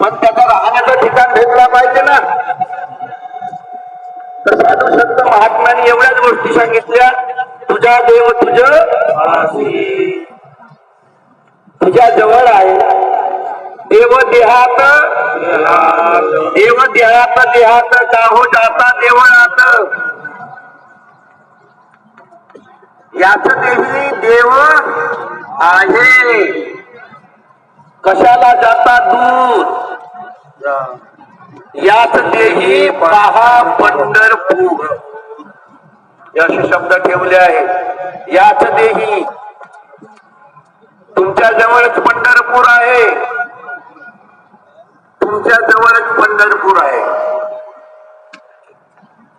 पण त्याचा राहण्याचं ठिकाण भेटला पाहिजे ना. तर साधू संत महात्म्याने एवढ्याच गोष्टी सांगितल्या. तुझा देव तुझ तुझ्या जवळ आहे. देव देहात देव देहात देहात गाहो जाता देवळात. याच देवी देव आहे. कशाला जाता दूर? याच देही पहा पंढरपूर. असे शब्द ठेवले आहेत याच देही. तुमच्या जवळच पंढरपूर आहे. तुमच्या जवळच पंढरपूर आहे.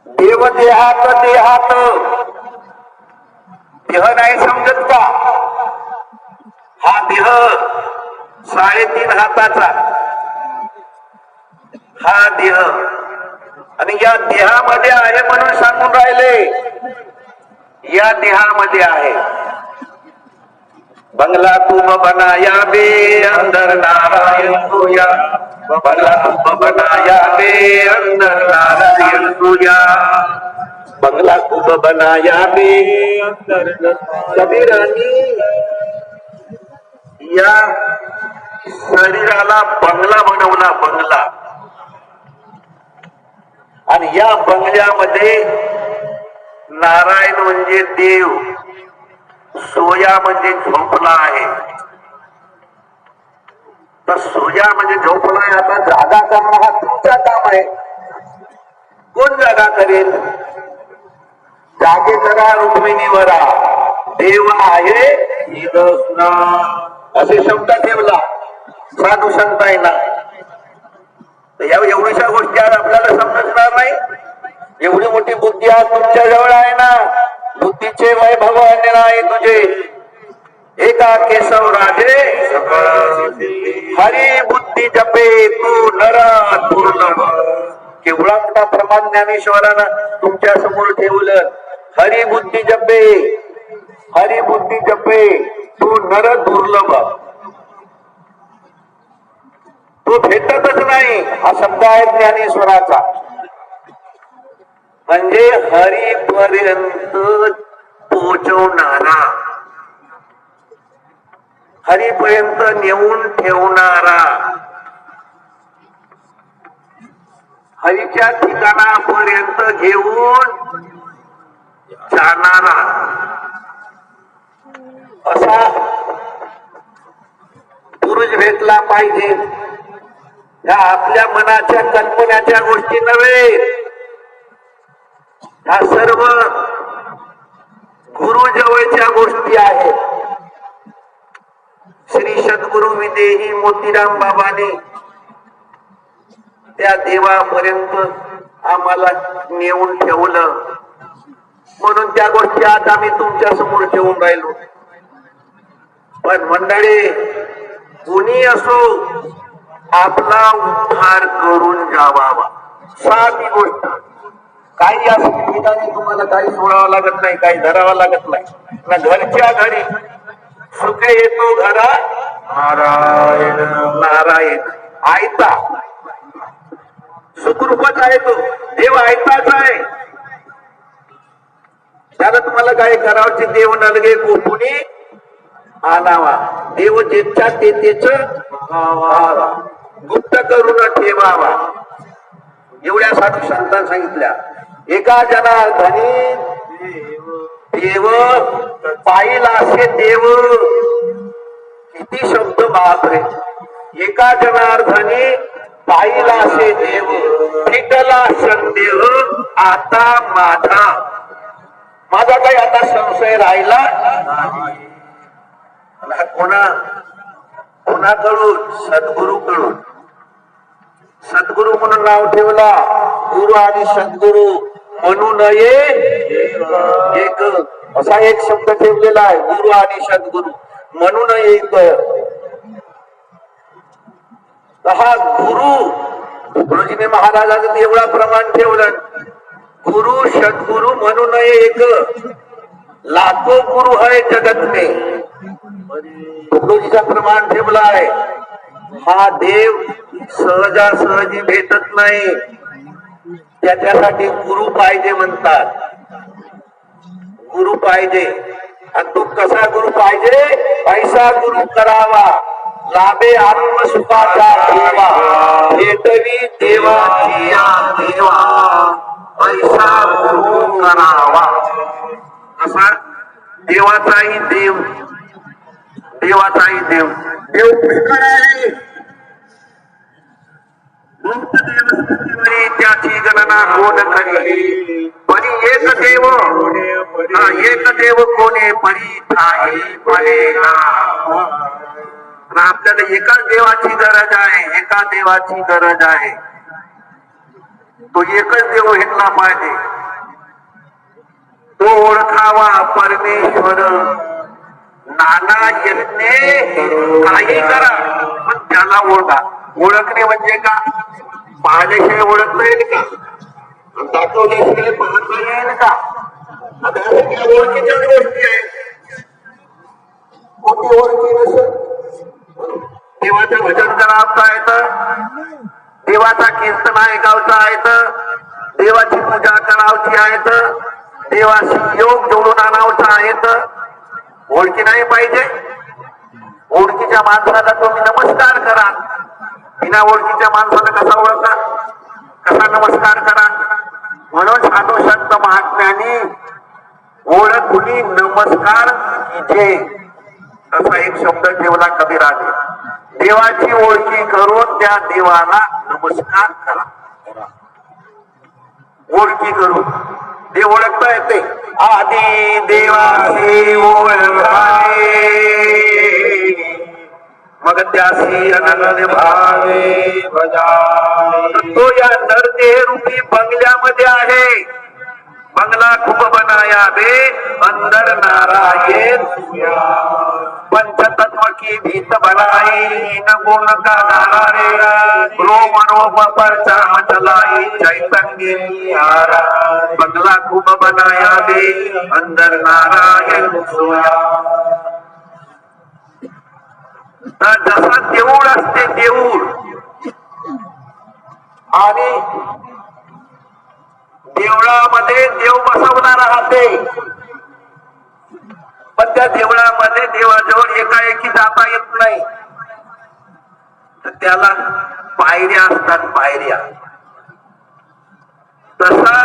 देव देहात देहात. देह नाही समजत का? हा देह साडेतीन हाताचा हा देह. आणि या देहामध्ये आहे म्हणून सांगून राहिले या देहामध्ये आहे. बंगला तुम बनाया बे अंदर नारायण सोया. बंगला तुम बनाया बे अंदर नारायण सोया. बंगला तुम बनाया बे अंदर कबीरानी या शरीराला बंगला बनवला बंगला. आणि या बंगल्यामध्ये नारायण म्हणजे देव सोया म्हणजे झोपला आहे. तर सोया म्हणजे झोपला आहे आता जागा करणं हा तुमचा काम आहे. कोण जागा करेल? जागे करा रुक्मिणीवरा. देव आहे असे शब्द ठेवला. साधू संतांना तर या एवढ्याशा गोष्टी आज आपल्याला समजणार नाही. एवढी मोठी बुद्धी आज तुमच्या जवळ आहे ना. बुद्धीचे वैभव भगवान नाही तुझे. एका केशव राजे हरी बुद्धी जपे तू नर दुर्लभ केवढा मोठा प्रमाण ज्ञानेश्वरानं तुमच्यासमोर ठेवलं. हरी बुद्धी जपे. हरी बुद्धी जपे. तू नर दुर्लभ. गुरु भेटतच नाही हा शब्द आहे ज्ञानेश्वराचा. म्हणजे हरीपर्यंत पोचवणारा. हरीपर्यंत नेऊन ठेवणारा. हरीच्या ठिकाणापर्यंत घेऊन जाणारा. असा पुरुष भेटला पाहिजे. या आपल्या मनाच्या कल्पनाच्या गोष्टी नव्हे. ह्या सर्व गुरु जवळच्या गोष्टी आहेत. श्री सद्गुरु विदेही मोतीराम बाबाने त्या देवापर्यंत आम्हाला नेऊन ठेवलं. म्हणून त्या गोष्टी आज आम्ही तुमच्यासमोर ठेवून राहिलो. पण मंडळी कुणी असो आपला उद्धार करून जावावा साधी गोष्ट. काही असं ठिकाणी तुम्हाला काही सोडावं लागत नाही काही धरावं लागत नाही. ना घरच्या घरी सुख येतो घरा. नारायण नारायण. आयता. सुखरूपच आहे तो. देव आयताच आहे. त्याला तुम्हाला काय करावचे देव नलगे कोणी आणावा. देव जेच्या ते तेच गुप्त करून ठेवावा. एवढ्या साधू संतांनी सांगितल्या. एका जनार्दनी देव पाहिला असे देव. किती शब्द बापरे एका जनार्दनी पाहिला असे देव. फिटला संदेह आता माझा. माझा काही आता संशय राहिला? कोणा कोणाकडून सद्गुरूकडून. सद्गुरु म्हणून नाव ठेवला. गुरु आणि सद्गुरु म्हणू नये. एक असा एक शब्द ठेवलेला आहे. गुरु आणि सद्गुरु म्हणू नये हा गुरु गुरुजीने महाराजांचं एवढा प्रमाण ठेवलं. गुरु सद्गुरु म्हणू नये एक. लाखो गुरु है जगत में गुरुजीचा प्रमाण ठेवला आहे हा देव सहजासहजी भेटत नाही. त्याच्यासाठी गुरु पाहिजे म्हणतात. गुरु पाहिजे. आणि तो कसा गुरु पाहिजे? पैसा गुरु करावा. लाभे आत्मसुखाचा ठेवा. भेटवी देवाची देवा पैसा गुरु करावा. असा देवाचाही देव देवाचाही देव. देव पुष्कळ आहे? त्याची गणना कोण करी परी एक देव. हा एक देव कोणे परी ठाई परे आपल्याला एकाच देवाची गरज आहे एका देवाची गरज आहे. तो एकच देव घेतला पाहिजे. तो ओळखावा परमेश्वर. नाना यज्ञे काही करा पण त्याला ओळखा. ओळखणे म्हणजे का? पाहण्याशिवाय ओळखता येईल का? आणि दाखवल्याशिवाय म्हणजे पाहता येईल का? आता गोष्टी आहेत. कोणती ओळखी नसेल? देवाचं भजन करावता येतं देवाचा कीर्तन ऐकावचा आहेत देवाची पूजा करावची आहेत देवाशी योग जोडून आणावचा आहेत ओळखी नाही पाहिजे. ओळखीच्या माणसाला तुम्ही नमस्कार करा. बिना ओळखीच्या माणसाला कसा ओळखा कसा नमस्कार करा? म्हणून साधू संत महात्म्याने ओळख कुणी नमस्कार इथे असा एक शब्द ठेवला कबीराने. देवाची ओळखी करून त्या देवाला नमस्कार करा. ओळखी करून. ते ओळखता येते. आधी देवाची ओळखावे मग त्यासी अनंत भावे बजावे. तो या नरदेह रूपी बंगल्यामध्ये आहे. बंगला खूब बनाया बे अंदर नारायण पंचतत्व की भीत बनाई न गुण का नारे रोम रोम पर चाम चलाई चैतन्य बंगला खूब बनाया बे अंदर नारायण सोया। जसा देऊळ असते देऊळ। आणि देवळामध्ये देव बसवणार राहते पण त्या देवळामध्ये देवाजवळ एकाएकी जाता येत नाही. तर त्याला पायऱ्या असतात पायऱ्या. तसा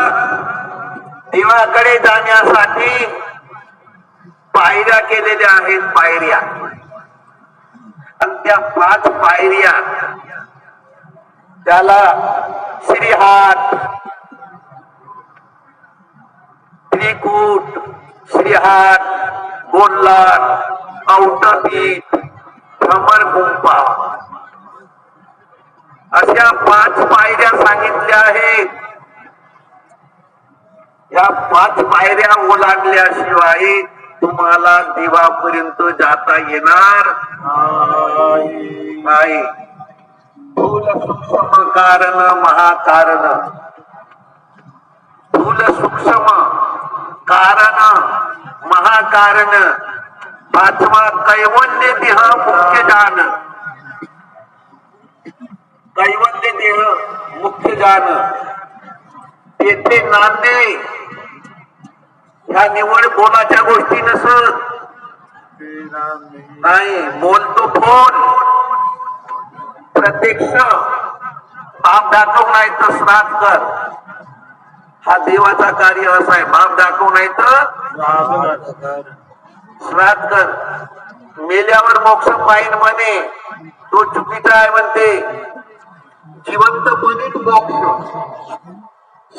देवाकडे जाण्यासाठी पायऱ्या केलेल्या आहेत पायऱ्या. आणि त्या पाच पायऱ्या त्याला श्रीहात त्रिकूट श्रीहात गोल्लार औटपीठ भ्रमर गुंपा अशा पाच पायऱ्या सांगितल्या आहेत. या पाच पायऱ्या ओलांडल्याशिवाय तुम्हाला देवापर्यंत जाता येणार नाही. फूल सूक्ष्म कारण महाकारण. फूल सूक्ष्म. कारण महाकारण. पाचवा कैवल्य देह मुख्य जान. कैवल्य देह मुख्य जान. तेथे नांदे. ह्या निवड बोलाच्या गोष्टी नसत. नाही बोलतो फोन. प्रत्यक्ष. आप दाखव नाही तर श्राद्ध कर. हा देवाचा कार्य असा आहे. बाप दाखव नाही तर? श्राद्ध कर. मेल्यावर मोक्ष पाहिन म्हणे. तो चुकीचा आहे म्हणते. जिवंतपणीच मोक्ष.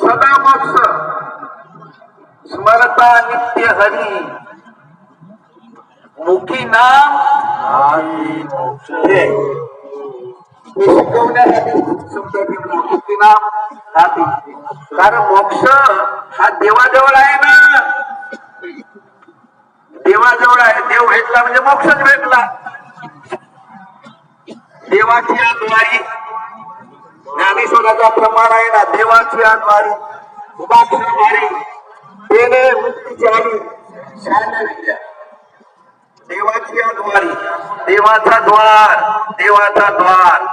सदा मोक्ष. स्मरता नित्य हरी. मुखी नाम? हे. हे शिकवण्यासाठी शब्द ठेवला. मुक्ती हाती कारण मोक्ष हा देवाजवळ आहे ना. देवाजवळ आहे. देव भेटला म्हणजे मोक्षच भेटला. देवाची द्वारी ज्ञानेश्वराचा प्रमाण आहे ना. देवाची द्वारी उपाक्षरवारी देणे मुक्तीची आली शांत विद्या. देवाची द्वारी. देवाचा द्वार देवाचा द्वार.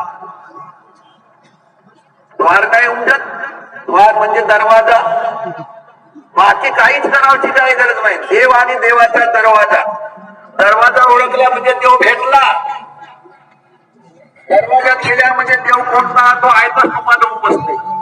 द्वार काय उमजत द्वार म्हणजे दरवाजा. बाकी काहीच करावची काही गरज नाही. देव आणि देवाचा दरवाजा. दरवाजा ओळखला म्हणजे देव भेटला. दरवाजा गेल्या म्हणजे देव कोणता तो आयता तर उपसते